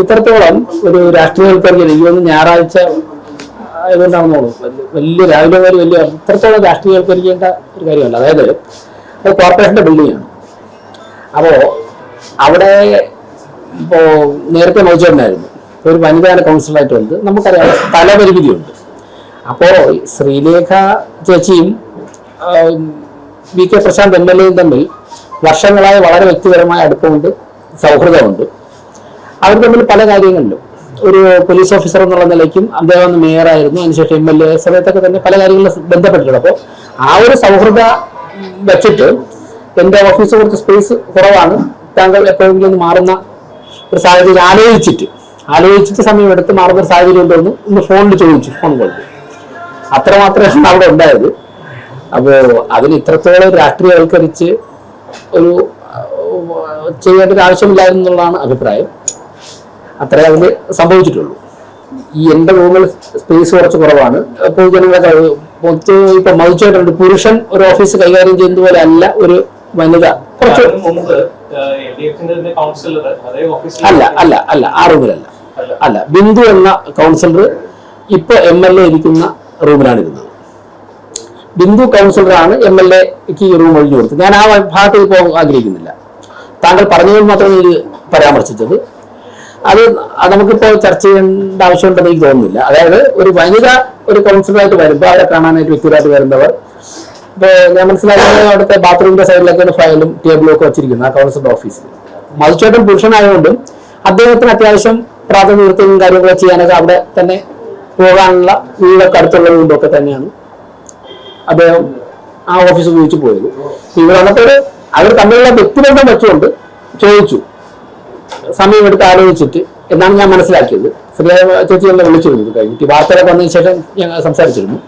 ഇത്രത്തോളം ഒരു രാഷ്ട്രീയവൽക്കരിക്കൽ എനിക്ക് തോന്നുന്നു ഞായറാഴ്ച ആയതുകൊണ്ടാണെന്ന് വലിയ രാവിലെ മുതൽ വലിയ ഇത്രത്തോളം രാഷ്ട്രീയവൽക്കരിക്കേണ്ട ഒരു കാര്യമല്ല. അതായത് അത് കോർപ്പറേഷന്റെ ബിൽഡിംഗ് ആണ് അപ്പോൾ അവിടെ ഇപ്പോൾ നേരത്തെ മോചിച്ചിട്ടുണ്ടായിരുന്നു ഒരു വനിതാ കൗൺസിലറായിട്ട് വന്നത് നമുക്കറിയാം സ്ഥലപരിമിതിയുണ്ട് അപ്പോൾ ശ്രീലേഖ ചേച്ചിയും V K Prashanth M L എയും തമ്മിൽ വർഷങ്ങളായി വളരെ വ്യക്തിപരമായ അടുപ്പമുണ്ട് സൗഹൃദമുണ്ട്. അവർ തമ്മിൽ പല കാര്യങ്ങളിലും. ഒരു പോലീസ് ഓഫീസർ എന്നുള്ള നിലയ്ക്കും അദ്ദേഹം അന്ന് മേയറായിരുന്നു അതിനുശേഷം എം എൽ എ സമയത്തൊക്കെ തന്നെ പല കാര്യങ്ങളും ബന്ധപ്പെട്ടിട്ടുണ്ട്. അപ്പോൾ ആ ഒരു സൗഹൃദ വെച്ചിട്ട് എന്റെ ഓഫീസ് കുറച്ച് സ്പേസ് കുറവാണ്. താങ്കൾ എപ്പോഴെങ്കിലും ഒന്ന് മാറുന്ന ഒരു സാഹചര്യം ആലോചിച്ചിട്ട് ആലോചിച്ചിട്ട് സമയമെടുത്ത് മാറുന്ന ഒരു സാഹചര്യം ഉണ്ടോന്ന് ഒന്ന് ഫോണിൽ ചോദിച്ചു ഫോൺ കൊണ്ട് അത്രമാത്രമാണ് അവിടെ ഉണ്ടായത്. അപ്പോൾ അതിന് ഇത്രത്തോളം രാഷ്ട്രീയവൽക്കരിച്ച് ഒരു ചെയ്യേണ്ട ഒരു ആവശ്യമില്ലായിരുന്നു എന്നുള്ളതാണ് അഭിപ്രായം. അത്രേ അതിൽ സംഭവിച്ചിട്ടുള്ളൂ. ഈ എന്റെ റൂമിൽ സ്പേസ് കുറച്ച് കുറവാണ്. പൊതുജനങ്ങളൊക്കെ പൊതു ഇപ്പൊ മതിച്ചായിട്ടുണ്ട് പുരുഷൻ ഒരു ഓഫീസ് കൈകാര്യം ചെയ്യുന്നത് പോലെ അല്ല ഒരു വനിത. കുറച്ച് അതിന് അല്ല അല്ല അല്ല ആ റൂമിലല്ല. അല്ല. ബിന്ദു എന്ന കൗൺസിലർ ഇപ്പൊ എം എൽ എ ഇരിക്കുന്ന റൂമിലാണ് ഇരുന്നത് ബിന്ദു കൗൺസിലറാണ് എം എൽ എക്ക് ഈ റൂം ഒഴിഞ്ഞു കൊടുത്തത്. ഞാൻ ആ ഭാഗത്ത് ഇപ്പോൾ ആഗ്രഹിക്കുന്നില്ല. താങ്കൾ പറഞ്ഞതിൽ മാത്രമേ ഇത് പരാമർശിച്ചത്. അത് നമുക്കിപ്പോൾ ചർച്ച ചെയ്യേണ്ട ആവശ്യമുണ്ടെന്ന് എനിക്ക് തോന്നുന്നില്ല. അതായത് ഒരു വനിത ഒരു കൗൺസിലറായിട്ട് വരുമ്പോൾ അവരെ കാണാനായിട്ട് വ്യക്തിപരമായിട്ട് വരുന്നവർ ഇപ്പൊ ഞാൻ മനസ്സിലാക്കുന്നത് അവിടുത്തെ ബാത്റൂമിന്റെ സൈഡിലൊക്കെയാണ് ഫയലും ടേബിളും ഒക്കെ വെച്ചിരിക്കുന്നത് ആ കൗൺസിലർ ഓഫീസിൽ മധുച്ചേട്ടൻ പുരുഷനായതുകൊണ്ടും അദ്ദേഹത്തിന് അത്യാവശ്യം പ്രാഥമിക വൃത്തിയും കാര്യങ്ങളൊക്കെ ചെയ്യാനൊക്കെ അവിടെ തന്നെ പോകാനുള്ള വീടൊക്കെ അടുത്തുള്ള വീടൊക്കെ തന്നെയാണ് അദ്ദേഹം ആ ഓഫീസ് ഉപയോഗിച്ച് പോയത്. ഇവർ വന്നപ്പോൾ അവർ തമ്മിലുള്ള വ്യക്തിബന്ധം വെച്ചുകൊണ്ട് ചോദിച്ചു. സമയമെടുത്ത് ആലോചിച്ചിട്ട് എന്നാണ് ഞാൻ മനസ്സിലാക്കിയത്. ശ്രീ ചേച്ചി എന്നെ വിളിച്ചിരുന്നു കഴിഞ്ഞിട്ട്. വാർത്തകൾ വന്നതിന് ശേഷം ഞങ്ങൾ സംസാരിച്ചിരുന്നു.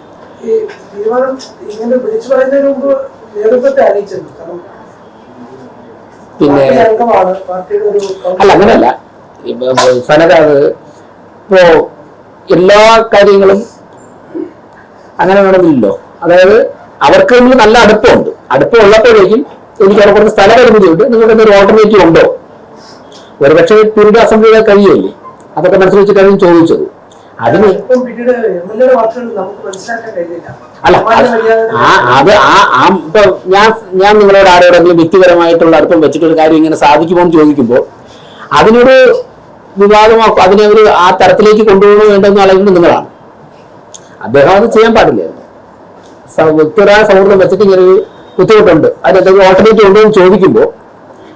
പിന്നെ അല്ല അങ്ങനെയല്ല. ഇപ്പൊ അത് ഇപ്പോ എല്ലാ കാര്യങ്ങളും അങ്ങനെ വേണമെന്നില്ലല്ലോ അതായത് അവർക്ക് നമ്മൾ നല്ല അടുപ്പമുണ്ട്. അടുപ്പം ഉള്ളപ്പോഴേക്കും എനിക്ക് അവിടെ കുറച്ച് സ്ഥലപരിമിതിയുണ്ട്. നിങ്ങൾക്ക് ഒരു ഓൾട്ടർനേറ്റീവ് ഉണ്ടോ? ഒരുപക്ഷെ പിന്നീട് അസംബ്ലിയുടെ കഴിയല്ലേ അതൊക്കെ മനസ്സിൽ വെച്ചിട്ടാണ് ചോദിച്ചത്. അതിന് അല്ല ആ അത് ആ ആ ഇപ്പൊ ഞാൻ ഞാൻ നിങ്ങളോട് ആരോടെങ്കിലും വ്യക്തിപരമായിട്ടുള്ള അടുപ്പം വെച്ചിട്ട് ഒരു കാര്യം ഇങ്ങനെ സാധിക്കുമോ എന്ന് ചോദിക്കുമ്പോൾ അതിനൊരു വിവാദമാക്കും അതിനെ ഒരു ആ തരത്തിലേക്ക് കൊണ്ടുപോകണോ വേണ്ടെന്ന് ആലോചിക്കുന്നത് നിങ്ങളാണ്. അദ്ദേഹം അത് ചെയ്യാൻ പാടില്ലായിരുന്നു വ്യക്തിപരമായ സൗഹൃദം വെച്ചിട്ട് ഇങ്ങനെ ഒരു ബുദ്ധിമുട്ടുണ്ട്. അതിന് എന്തെങ്കിലും ഓൾട്ടർനേറ്റീവ് ഉണ്ടോ എന്ന് ചോദിക്കുമ്പോൾ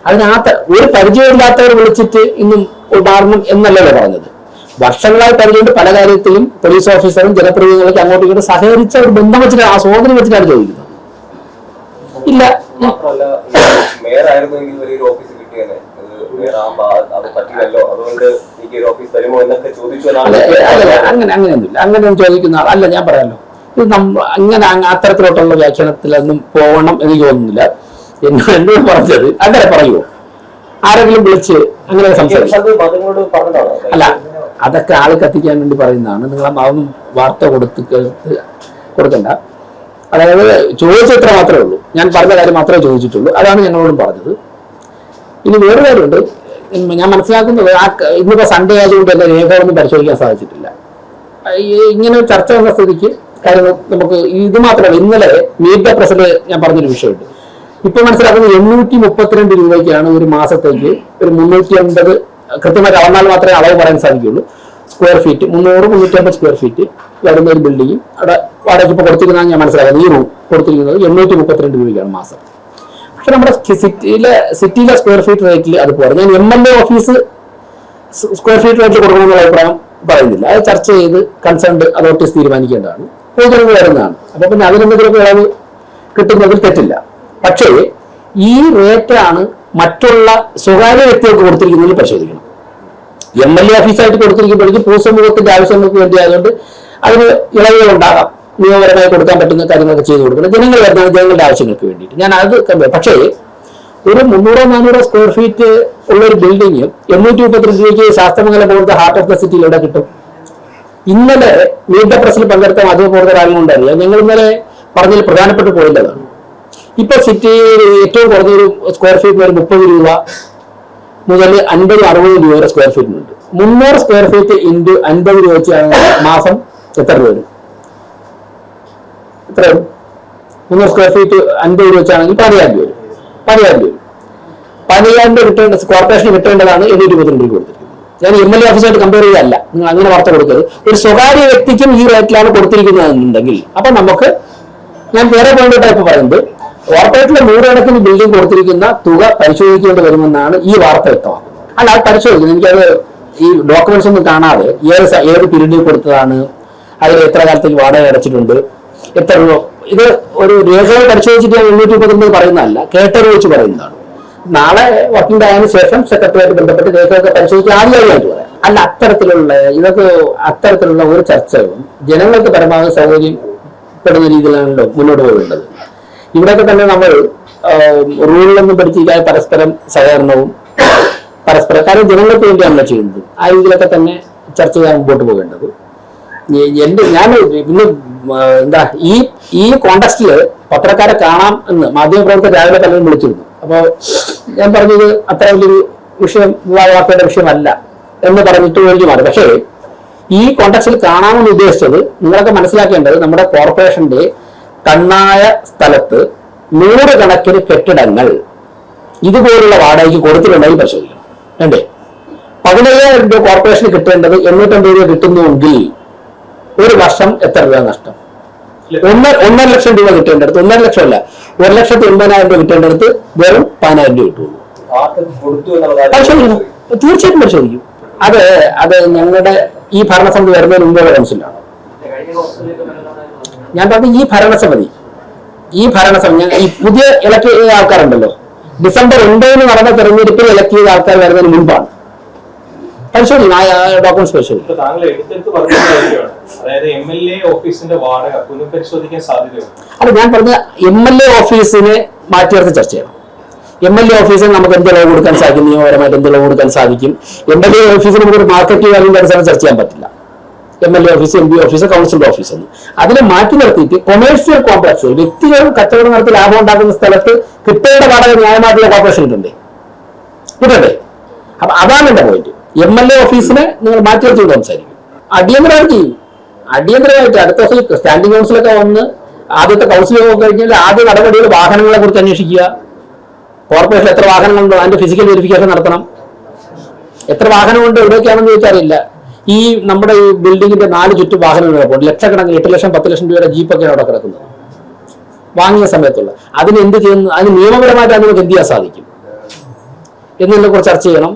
അതിന് ആ ത- ഒരു പരിചയമില്ലാത്തവർ വിളിച്ചിട്ട് ഇന്നും മാറണം എന്നല്ലല്ലോ പറഞ്ഞത്. വർഷങ്ങളായി പരിചയമുണ്ട് പല കാര്യത്തിലും പോലീസ് ഓഫീസറും ജനപ്രതിനിധികളൊക്കെ അങ്ങോട്ടും ഇങ്ങോട്ടും സഹകരിച്ച ഒരു ബന്ധം വെച്ചിട്ടാണ് ആ സ്വാതന്ത്ര്യം വെച്ചിട്ടാണ് ചോദിക്കുന്നത്. ഇല്ല അങ്ങനെ അങ്ങനെയൊന്നുമില്ല. അങ്ങനെ ചോദിക്കുന്ന അല്ല ഞാൻ പറയാമല്ലോ ഇത് നമ്മ അങ്ങനെ അങ്ങ് അത്തരത്തിലോട്ടുള്ള വ്യാഖ്യാനത്തിലൊന്നും പോകണം എനിക്ക് തോന്നുന്നില്ല. എന്നോട് പറഞ്ഞത്. അങ്ങനെ പറയുമോ ആരെങ്കിലും വിളിച്ച് അങ്ങനെ സംസാരിക്കും അല്ല അതൊക്കെ ആൾ കത്തിക്കാൻ വേണ്ടി പറയുന്നതാണ്. നിങ്ങൾ ആ മാവും വാർത്ത കൊടുത്ത് കൊടുക്കണ്ട. അതായത് ചോദിച്ചത്ര മാത്രമേ ഉള്ളൂ. ഞാൻ പറഞ്ഞ കാര്യം മാത്രമേ ചോദിച്ചിട്ടുള്ളൂ. അതാണ് ഞങ്ങളോടും പറഞ്ഞത്. ഇനി വേറെ കാര്യമുണ്ട്. ഞാൻ മനസ്സിലാക്കുന്നത് ആ ഇന്നിപ്പോ സൺഡേ ആയതുകൊണ്ട് എന്റെ രേഖകളൊന്നും പരിശോധിക്കാൻ സാധിച്ചിട്ടില്ല. ഇങ്ങനെ ചർച്ച വന്ന സ്ഥിതിക്ക് കാര്യങ്ങൾ നമുക്ക് ഇത് മാത്രമല്ല. ഇന്നലെ മീറ്റ് ദ പ്രസിഡന്റ് ഞാൻ പറഞ്ഞൊരു വിഷയമുണ്ട്. ഇപ്പൊ മനസ്സിലാക്കുന്നത് എണ്ണൂറ്റി മുപ്പത്തിരണ്ട് രൂപയ്ക്കാണ് ഒരു മാസത്തേക്ക് ഒരു മുന്നൂറ്റി അൻപത് കൃത്യമായിട്ട് അളന്നാൽ മാത്രമേ അളവ് പറയാൻ സാധിക്കുള്ളൂ സ്ക്വയർ ഫീറ്റ് മുന്നൂറ് മുന്നൂറ്റി അമ്പത് സ്ക്വയർ ഫീറ്റ് വരുന്ന ഒരു ബിൽഡിംഗ് അവിടെ വാടകയ്ക്ക് ഇപ്പോൾ കൊടുത്തിരിക്കുന്നതാണ് ഞാൻ മനസ്സിലാക്കുന്നത്. ഈ റൂം കൊടുത്തിരിക്കുന്നത് എണ്ണൂറ്റി മുപ്പത്തിരണ്ട് രൂപയ്ക്കാണ് മാസം. പക്ഷെ നമ്മുടെ സിറ്റിയിലെ സിറ്റിയിലെ സ്ക്വയർ ഫീറ്റ് റേറ്റിൽ അത് പോരാ ഞാൻ M L A office square feet റേറ്റിൽ കൊടുക്കണമെന്നുള്ള അഭിപ്രായം പറയുന്നില്ല. അത് ചർച്ച ചെയ്ത് കൺസേൺഡ് അതോറിറ്റീസ് തീരുമാനിക്കേണ്ടതാണ്. പൊതുജനങ്ങൾ വരുന്നതാണ് അപ്പൊ പിന്നെ അതിനെന്തെങ്കിലും ഇളവ് കിട്ടുന്നതിൽ തെറ്റില്ല. പക്ഷേ ഈ റേറ്റാണ് മറ്റുള്ള സ്വകാര്യ വ്യക്തികൾക്ക് കൊടുത്തിരിക്കുന്നതിൽ പരിശോധിക്കണം. എം എൽ എ ഓഫീസായിട്ട് കൊടുത്തിരിക്കുമ്പോഴേക്കും ഭൂസമൂഹത്തിന്റെ ആവശ്യങ്ങൾക്ക് വേണ്ടി ആയതുകൊണ്ട് അതിന് ഇളവുകൾ ഉണ്ടാകാം നിയമപരമായി കൊടുക്കാൻ പറ്റുന്ന കാര്യങ്ങളൊക്കെ ചെയ്തു കൊടുക്കണം. ജനങ്ങൾ വരുന്നത് ജനങ്ങളുടെ ആവശ്യങ്ങൾക്ക് വേണ്ടിയിട്ട്. ഞാൻ അത് പക്ഷേ ഒരു മുന്നൂറോ നാനൂറോ സ്ക്വയർ ഫീറ്റ് ഉള്ള ഒരു ബിൽഡിംഗ് എണ്ണൂറ്റി മുപ്പത്തിരണ്ട് രൂപയ്ക്ക് ശാസ്ത്രമംഗലം പോലത്തെ ഹാർട്ട് ഓഫ് ദ സിറ്റിയിൽ എവിടെ കിട്ടും? ഇന്നലെ മീഡിയ പ്രസിൽ പങ്കെടുത്ത മാധ്യമപ്രവർത്തകർ ആളുകൊണ്ടറിയാം ഞങ്ങൾ ഇന്നലെ പറഞ്ഞതിൽ പ്രധാനപ്പെട്ട പോയിന്റ് അതാണ്. ഇപ്പൊ സിറ്റി ഏറ്റവും കുറഞ്ഞൊരു സ്ക്വയർ ഫീറ്റ് ഒരു മുപ്പത് രൂപ മുതൽ അൻപത് അറുപത് രൂപ വരെ സ്ക്വയർ ഫീറ്റിനുണ്ട് മുന്നൂറ് സ്ക്വയർ ഫീറ്റ് ഇന്റു അൻപത് രൂപ വെച്ചാണ് മാസം എത്ര രൂപ വരും? എത്ര വരും? മുന്നൂറ് സ്ക്വയർ ഫീറ്റ് അൻപത് രൂപ വെച്ചാണെങ്കിൽ പതിനായിരം രൂപ വരും. പതിനായിരം രൂപ വരും. പതിനായിരം രൂപ കിട്ടേണ്ട കോർപ്പറേഷന് കിട്ടേണ്ടതാണ് എണ്ണൂറ്റി ഇരുപത്തിരണ്ട് രൂപ കൊടുത്തിരിക്കുന്നത്. ഞാൻ എം എൽ എ ഓഫീസായിട്ട് കമ്പയർ ചെയ്തല്ല നിങ്ങൾ അങ്ങനെ വാർത്ത കൊടുക്കരുത്. ഒരു സ്വകാര്യ വ്യക്തിക്കും ഈ റേറ്റിലാണ് കൊടുത്തിരിക്കുന്നതെന്നുണ്ടെങ്കിൽ അപ്പൊ നമുക്ക് ഞാൻ വേറെ പോയിന്റ് ടൈപ്പ് പറയുന്നത് കോർപ്പറേറ്റിലെ നൂറുകണക്കിന് ബിൽഡിംഗ് കൊടുത്തിരിക്കുന്ന തുക പരിശോധിക്കേണ്ടി വരുമെന്നാണ് ഈ വാർത്ത വ്യക്തമാക്കുന്നത്. അല്ല അത് പരിശോധിക്കുന്നത് എനിക്കത് ഈ ഡോക്യുമെന്റ്സ് ഒന്നും കാണാതെ ഏത് ഏത് പീരീഡിൽ കൊടുത്തതാണ് അതിൽ എത്ര കാലത്തേക്ക് വാടക അടച്ചിട്ടുണ്ട് എത്ര രൂപ. ഇത് ഒരു രേഖകൾ പരിശോധിച്ചിട്ട് എണ്ണൂറ്റി മുപ്പത്തൊമ്പത് പറയുന്നതല്ല കേട്ടറിവ് വെച്ച് പറയുന്നതാണ്. നാളെ വർക്കിംഗ് ഡേ ആയതിനു ശേഷം സെക്രട്ടറിയായിട്ട് ബന്ധപ്പെട്ട് രേഖയൊക്കെ പരിശോധിച്ച് ആദ്യമായിട്ട് പറയാം. അല്ല അത്തരത്തിലുള്ള ഇതൊക്കെ അത്തരത്തിലുള്ള ഒരു ചർച്ചകളും ജനങ്ങൾക്ക് പരമാവധി സൗകര്യപ്പെടുന്ന രീതിയിലാണല്ലോ മുന്നോട്ട് പോകേണ്ടത്. ഇവിടെയൊക്കെ തന്നെ നമ്മൾ റൂളിലൊന്നും പഠിച്ചിരിക്കാതെ പരസ്പരം സഹകരണവും പരസ്പരം കാര്യം ജനങ്ങൾക്ക് വേണ്ടിയാണല്ലോ ചെയ്യുന്നത്. ആ രീതിയിലൊക്കെ തന്നെ ചർച്ച ചെയ്യാൻ മുമ്പോട്ട് പോകേണ്ടത്. എന്റെ ഞാൻ ഇന്ന് എന്താ ഈ ഈ കോണ്ടസ്റ്റിൽ പത്രക്കാരെ കാണാം എന്ന് മാധ്യമപ്രവർത്തകർ രാവിലെ പലരും വിളിച്ചിരുന്നു. അപ്പോൾ ഞാൻ പറഞ്ഞത് അത്ര വലിയൊരു വിഷയം വിവാദമാക്കേണ്ട വിഷയമല്ല എന്ന് പറഞ്ഞിട്ട് ഒഴിഞ്ഞു മാറി പക്ഷേ ഈ കോണ്ടക്സ്റ്റിൽ കാണാമെന്ന് ഉദ്ദേശിച്ചത് നിങ്ങളൊക്കെ മനസ്സിലാക്കേണ്ടത് നമ്മുടെ കോർപ്പറേഷന്റെ കണ്ണായ സ്ഥലത്ത് നൂറുകണക്കിന് കെട്ടിടങ്ങൾ ഇതുപോലുള്ള വാടകയ്ക്ക് കൊടുത്തിട്ടുണ്ടെങ്കിൽ പരിശോധിക്കണം. വേണ്ടേ പതിനയ്യായിരം രൂപ കോർപ്പറേഷന് കിട്ടേണ്ടത് എണ്ണൂറ്റമ്പത് രൂപ കിട്ടുന്നുവെങ്കിൽ ഒരു വർഷം എത്ര രൂപ നഷ്ടം? ഒന്ന് ഒന്നര ലക്ഷം രൂപ കിട്ടേണ്ടടുത്ത് ഒന്നര ലക്ഷം അല്ല ഒരു ലക്ഷത്തി എൺപതിനായിരം രൂപ കിട്ടേണ്ടടുത്ത് വെറും പതിനായിരം രൂപ കിട്ടുള്ളൂ. പരിശോധിക്കണം തീർച്ചയായിട്ടും പരിശോധിക്കും. അത് അത് ഞങ്ങളുടെ ഈ ഭരണസമിതി വരുന്നതിന് മുമ്പുള്ള കൗൺസിലാണ്. ഞാൻ പറഞ്ഞ ഈ ഭരണസമിതി ഈ ഭരണസമിതി ഈ പുതിയ ഇലക്ട് ചെയ്ത ആൾക്കാരുണ്ടല്ലോ. ഡിസംബർ ഒൻപതിന് നടന്ന തെരഞ്ഞെടുപ്പിൽ ഇലക്ട് ചെയ്ത ആൾക്കാർ വരുന്നതിന് മുമ്പാണ്. പരിശോധിക്കണം ഡോക്യുമെന്റ്സ് പരിശോധിക്കും അല്ല ഞാൻ പറഞ്ഞ എം എൽ എ ഓഫീസിനെ മാറ്റി നിർത്തി ചർച്ച ചെയ്യണം. എം എൽ എ ഓഫീസിന് നമുക്ക് എന്ത് ഇളവ് കൊടുക്കാൻ സാധിക്കും? നിയമപരമായിട്ട് എന്ത് ഇളവ് കൊടുക്കാൻ സാധിക്കും? എം എൽ എ ഓഫീസിന് നമുക്ക് ഒരു മാർക്കറ്റ് വാല്യൂന്റെ അടിസ്ഥാനം ചർച്ച ചെയ്യാൻ പറ്റില്ല. M L A office M P office council office എന്ന്. അതിനെ മാറ്റി നിർത്തിയിട്ട് കൊമേഴ്സ്യൽ കോംപ്ലക്സ് വ്യക്തികളും കച്ചവടം നടത്തി ലാഭം ഉണ്ടാക്കുന്ന സ്ഥലത്ത് കിട്ടേണ്ട വാടക ന്യായമായിട്ടുള്ള കോർപ്പറേഷൻ കിട്ടണ്ടേ? കിട്ടണ്ടേ? അപ്പൊ അതാണ് എന്റെ പോയിന്റ് എം എൽ എ ഓഫീസിനെ നിങ്ങൾ മാറ്റി നിർത്തിക്കൊണ്ട് സംസാരിക്കും. അടിയന്തരമായിട്ട് ചെയ്യും. അടിയന്തരമായിട്ട് അടുത്ത ദിവസം സ്റ്റാൻഡിംഗ് കൗൺസിലൊക്കെ വന്ന് ആദ്യത്തെ കൗൺസിൽ യോഗം കഴിഞ്ഞാൽ ആദ്യ നടപടികൾ വാഹനങ്ങളെ കുറിച്ച് അന്വേഷിക്കുക. കോർപ്പറേഷൻ എത്ര വാഹനങ്ങളുണ്ടോ? അതിന്റെ ഫിസിക്കൽ വെരിഫിക്കേഷൻ നടത്തണം. എത്ര വാഹനമുണ്ട്? എവിടെയൊക്കെയാണെന്ന് ചോദിച്ചറിയില്ല ഈ നമ്മുടെ ഈ ബിൽഡിങ്ങിന്റെ നാല് ചുറ്റു വാഹനങ്ങൾ കിടപ്പുണ്ട്. ലക്ഷക്കണക്കിന് എട്ട് ലക്ഷം പത്ത് ലക്ഷം രൂപയുടെ ജീപ്പൊക്കെയാണ് അവിടെ കിടക്കുന്നത്. വാങ്ങിയ സമയത്തുള്ള. അതിന് എന്ത് ചെയ്യുന്നു അതിന് നിയമപരമായിട്ട് നമുക്ക് എന്ത് ചെയ്യാൻ സാധിക്കും? എന്നതിനെ കുറിച്ച് ചർച്ച ചെയ്യണം.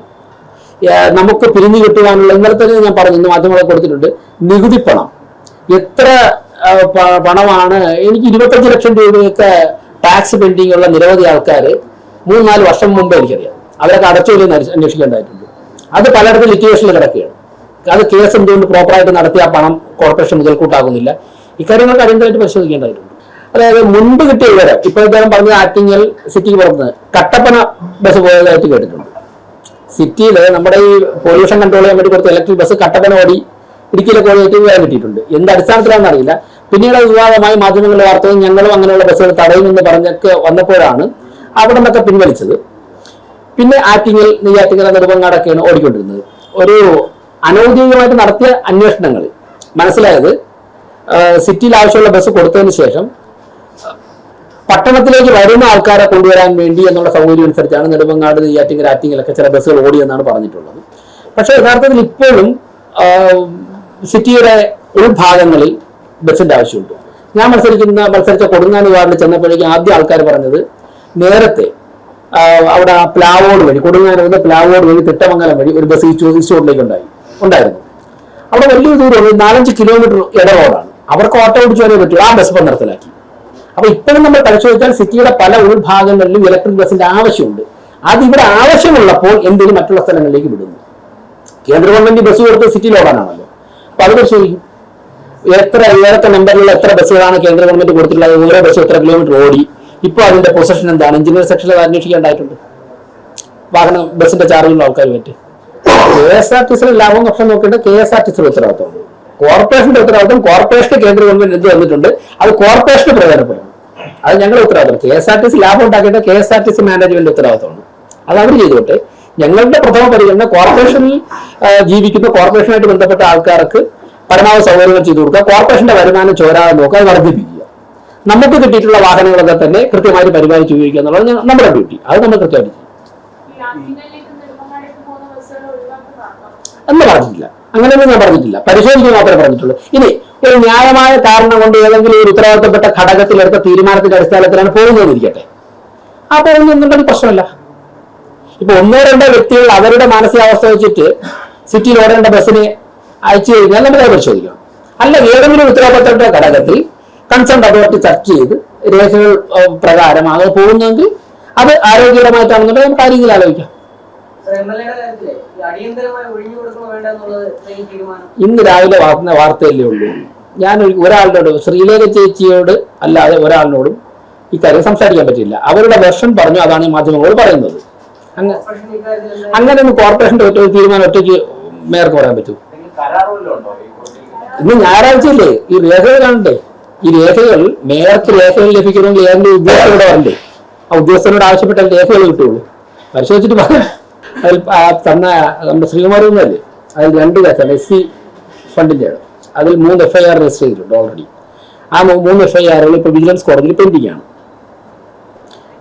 നമുക്ക് പിരിഞ്ഞു കിട്ടുവാനുള്ള ഇന്നലെ തന്നെ ഞാൻ പറഞ്ഞു ഇന്ന് മാധ്യമങ്ങളെ കൊടുത്തിട്ടുണ്ട്. നികുതി പണം. എത്ര പണമാണ് എനിക്ക് ഇരുപത്തഞ്ച് ലക്ഷം രൂപയൊക്കെ ടാക്സ് പെൻഡിങ് ഉള്ള നിരവധി ആൾക്കാർ മൂന്ന് നാല് വർഷം മുമ്പ് എനിക്കറിയാം. അവരൊക്കെ അടച്ചു അന്വേഷിക്കേണ്ടതായിട്ടുണ്ട്. അത് പലയിടത്തും ലിറ്റുവേഷനിൽ കിടക്കുകയാണ്. അത് കേസ് എന്തുകൊണ്ട് പ്രോപ്പറായിട്ട് നടത്തിയ പണം കോർപ്പറേഷൻ മുതൽക്കൂട്ടാകുന്നില്ല? ഇക്കാര്യങ്ങൾക്ക് അടിയന്തരമായിട്ട് പരിശോധിക്കേണ്ടതായിട്ടുണ്ട്. അതായത് മുൻപ് കിട്ടിയ വിവരം ഇപ്പൊ ഇദ്ദേഹം പറഞ്ഞ ആറ്റിങ്ങൽ സിറ്റിക്ക് പുറത്ത് കട്ടപ്പന ബസ് പോയതായിട്ട് കേട്ടിട്ടുണ്ട്. സിറ്റിയിൽ നമ്മുടെ ഈ പൊല്യൂഷൻ കൺട്രോൾ ചെയ്യാൻ വേണ്ടി കൊടുത്ത ഇലക്ട്രിക് ബസ് കട്ടപ്പന ഓടി ഇടുക്കിയിലൊക്കെ ഓടിയിട്ട് വിവരം കിട്ടിയിട്ടുണ്ട്. എന്ത് അടിസ്ഥാനത്തിലാണെന്ന് അറിയില്ല. പിന്നീട് വിവാദമായി മാധ്യമങ്ങളുടെ വാർത്തയും ഞങ്ങളും അങ്ങനെയുള്ള ബസ്സുകൾ തടയുമെന്ന് പറഞ്ഞൊക്കെ വന്നപ്പോഴാണ് അവിടെ നിന്നൊക്കെ പിൻവലിച്ചത്. പിന്നെ ആറ്റിങ്ങൽ നെയ്യാറ്റിങ്ങൽ നെടുമങ്ങാടൊക്കെയാണ് ഓടിക്കൊണ്ടിരുന്നത്. ഒരു അനൗദ്യോഗികമായിട്ട് നടത്തിയ അന്വേഷണങ്ങൾ. മനസ്സിലായത്? സിറ്റിയിൽ ആവശ്യമുള്ള ബസ് കൊടുത്തതിന് ശേഷം പട്ടണത്തിലേക്ക് വരുന്ന ആൾക്കാരെ കൊണ്ടുവരാൻ വേണ്ടി എന്നുള്ള സൗകര്യം അനുസരിച്ചാണ് നെടുമങ്ങാട് നെയ്യാറ്റിങ്ങൽ ആറ്റിങ്ങലൊക്കെ ചില ബസ്സുകൾ ഓടിയെന്നാണ് പറഞ്ഞിട്ടുള്ളത്. പക്ഷേ യഥാർത്ഥത്തിൽ ഇപ്പോഴും സിറ്റിയുടെ ഉൾഭാഗങ്ങളിൽ ബസ്സിന്റെ ആവശ്യമുണ്ട്. ഞാൻ മത്സരിക്കുന്ന മത്സരിച്ച കൊടുങ്ങാനി വാർഡിൽ ചെന്നപ്പോഴേക്കും ആദ്യം ആൾക്കാർ പറഞ്ഞത് നേരത്തെ അവിടെ പ്ലാവോട് വഴി കൊടുങ്ങാനി വന്ന് പ്ലാവോട് വഴി തിട്ടമംഗലം വഴി ഒരു ബസ് ഈ ചോദിച്ചോട്ടിലേക്ക് ഉണ്ടായി. ഉണ്ടായിരുന്നു. അവിടെ വലിയ ദൂരം നാലഞ്ച് കിലോമീറ്റർ ഇട റോഡാണ് അവർക്ക് ഓട്ടോ ഓടിച്ചു വരാൻ ആ ബസ് ഇപ്പം നിർത്തലാക്കി അപ്പൊ ഇപ്പോഴും നമ്മൾ പരിശോധിച്ചാൽ സിറ്റിയുടെ പല ഉൾഭാഗങ്ങളിലും ഇലക്ട്രിക് ബസിന്റെ ആവശ്യമുണ്ട്. അത് ഇവിടെ ആവശ്യമുള്ളപ്പോൾ എന്തിനും മറ്റുള്ള സ്ഥലങ്ങളിലേക്ക് വിടുന്നു? കേന്ദ്ര ഗവൺമെന്റ് ബസ് കൊടുത്ത് സിറ്റിയിൽ ഓടാനാണല്ലോ. അപ്പൊ അത് പരിശോധിക്കും എത്ര ഏതൊക്കെ നമ്പറിലുള്ള എത്ര ബസ്സുകളാണ് കേന്ദ്ര ഗവൺമെന്റ് കൊടുത്തിട്ടുള്ളത്? ഓരോ ബസ് എത്ര കിലോമീറ്റർ ഓടി? ഇപ്പോൾ അതിന്റെ പൊസിഷൻ എന്താണ്? എഞ്ചിനീയർ സെക്ഷനിൽ അന്വേഷിക്കേണ്ടതായിട്ടുണ്ട്. വാഹനം ബസിന്റെ ചാർജുള്ള ആൾക്കാർ പറ്റി കെ എസ് ആർ ടി സിയിലെ ലാഭം പക്ഷെ നോക്കിയിട്ട് കെ എസ് ആർ ടി സിയുടെ ഉത്തരവാദിത്തമാണ് കോർപ്പറേഷന്റെ ഉത്തരവാദിത്വം കോർപ്പറേഷന് കേന്ദ്ര ഗവൺമെന്റ് എന്ത് വന്നിട്ടുണ്ട് അത് കോർപ്പറേഷന് പ്രയോജനപ്പെടും. അത് ഞങ്ങളുടെ ഉത്തരവാദിത്തം K S R T C ലാഭം ഉണ്ടാക്കിയിട്ട് K S R T C management ഉത്തരവാദിത്തമാണ് അത് അവർ ചെയ്തോട്ടെ. ഞങ്ങളുടെ പ്രഥമ പരിഗണന കോർപ്പറേഷനിൽ ജീവിക്കുന്ന കോർപ്പറേഷനുമായിട്ട് ബന്ധപ്പെട്ട ആൾക്കാർക്ക് പരമാവധി സൗകര്യങ്ങൾ ചെയ്തു കൊടുക്കുക. കോർപ്പറേഷന്റെ വരുമാനം ചോരാതെ നോക്കുക. അത് വർദ്ധിപ്പിക്കുക. നമുക്ക് കിട്ടിയിട്ടുള്ള വാഹനങ്ങളൊക്കെ തന്നെ കൃത്യമായിട്ട് പരിപാലിച്ച് ഉപയോഗിക്കുക എന്നുള്ളത് നമ്മുടെ ഡ്യൂട്ടി അത് നമ്മൾ കൃത്യമായിട്ട് ചെയ്യും. എന്ന് പറഞ്ഞിട്ടില്ല. അങ്ങനെയൊന്നും ഞാൻ പറഞ്ഞിട്ടില്ല. പരിശോധിക്കുക മാത്രമേ പറഞ്ഞിട്ടുള്ളൂ. ഇനി ഒരു ന്യായമായ കാരണം കൊണ്ട് ഏതെങ്കിലും ഒരു ഉത്തരവാദിത്തപ്പെട്ട ഘടകത്തിലെടുത്ത തീരുമാനത്തിന്റെ അടിസ്ഥാനത്തിലാണ് പോകുന്നതെന്നിരിക്കട്ടെ ആ പോകുന്നുണ്ടെങ്കിൽ പ്രശ്നമല്ല. ഇപ്പൊ ഒന്നോ രണ്ടോ വ്യക്തികൾ അവരുടെ മാനസികാവസ്ഥ വെച്ചിട്ട് സിറ്റിയിൽ ഓടേണ്ട ബസ്സിനെ അയച്ചു കഴിഞ്ഞാൽ നമ്മൾ പരിശോധിക്കണം. അല്ല ഏതെങ്കിലും ഉത്തരവാദിത്തപ്പെട്ട ഘടകത്തിൽ കൺസേൺ അതോറിറ്റി ചർച്ച ചെയ്ത് രേഖകൾ പ്രകാരം അത് പോകുന്നെങ്കിൽ അത് ആരോഗ്യകരമായിട്ടാണെന്നുണ്ടെങ്കിൽ നമുക്ക് ആ രീതിയിൽ ആലോചിക്കാം. ഇന്ന് രാവിലെ വാർത്ത വാർത്തയല്ലേ ഉള്ളൂ. ഞാൻ ഒരാളിനോട് ഒരാളുടെ ശ്രീലേഖ ചേച്ചിയോട് അല്ലാതെ ഒരാളിനോടും ഇക്കാര്യം സംസാരിക്കാൻ പറ്റില്ല. അവരുടെ വെർഷൻ പറഞ്ഞു അതാണ് ഈ മാധ്യമങ്ങളോട് പറയുന്നത്. അങ്ങനെ ഒന്ന് കോർപ്പറേഷന്റെ ഒറ്റ തീരുമാനം ഒറ്റയ്ക്ക് മേയർക്ക് പറയാൻ പറ്റൂ. ഇന്ന് ഞായറാഴ്ചയില്ലേ? ഈ രേഖകൾ കാണണ്ടേ? ഈ രേഖകൾ മേയർക്ക് രേഖകൾ ലഭിക്കണമെങ്കിൽ ഏതെങ്കിലും ഉദ്യോഗസ്ഥരോട് വരണ്ടേ ആ ഉദ്യോഗസ്ഥരോട് ആവശ്യപ്പെട്ടാൽ രേഖകൾ കിട്ടുള്ളൂ. പരിശോധിച്ചിട്ട് പറയാം അതിൽ തന്ന നമ്മുടെ ശ്രീകുമാരൊന്നല്ലേ അതിൽ രണ്ട് കേസാണ് എസ് സി ഫണ്ടിന്റെ അതിൽ മൂന്ന് എഫ് ഐ ആർ രജിസ്റ്റർ ചെയ്തിട്ടുണ്ട് ഓൾറെഡി ആ മൂന്ന് എഫ് ഐ ആറുകൾ ഇപ്പോൾ വിജിലൻസ് കോടതിയിൽ പെൻഡിംഗ് ആണ്.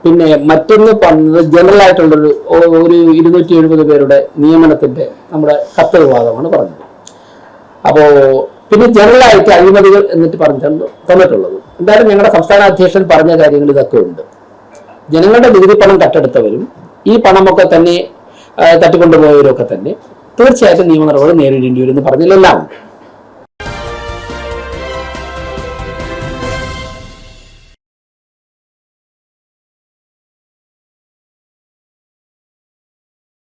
പിന്നെ മറ്റൊന്ന് പറഞ്ഞത് ജനറൽ ആയിട്ടുള്ളൊരു ഒരു ഇരുന്നൂറ്റി എഴുപത് പേരുടെ നിയമനത്തിന്റെ നമ്മുടെ കത്ത് വിവാദമാണ് പറഞ്ഞത്. അപ്പോൾ പിന്നെ ജനറലായിട്ട് അഴിമതികൾ എന്നിട്ട് പറഞ്ഞു തന്നു- തന്നിട്ടുള്ളത്. എന്തായാലും ഞങ്ങളുടെ സംസ്ഥാന അധ്യക്ഷൻ പറഞ്ഞ കാര്യങ്ങൾ ഇതൊക്കെ ഉണ്ട്. ജനങ്ങളുടെ നികുതി പണം കട്ടെടുത്തവരും ഈ പണമൊക്കെ തന്നെ തട്ടിക്കൊണ്ടുപോയവരൊക്കെ തന്നെ. തീർച്ചയായിട്ടും നിയമ നടപടി നേരിടേണ്ടി വരും എന്ന് പറഞ്ഞതിലെല്ലാം ഉണ്ട്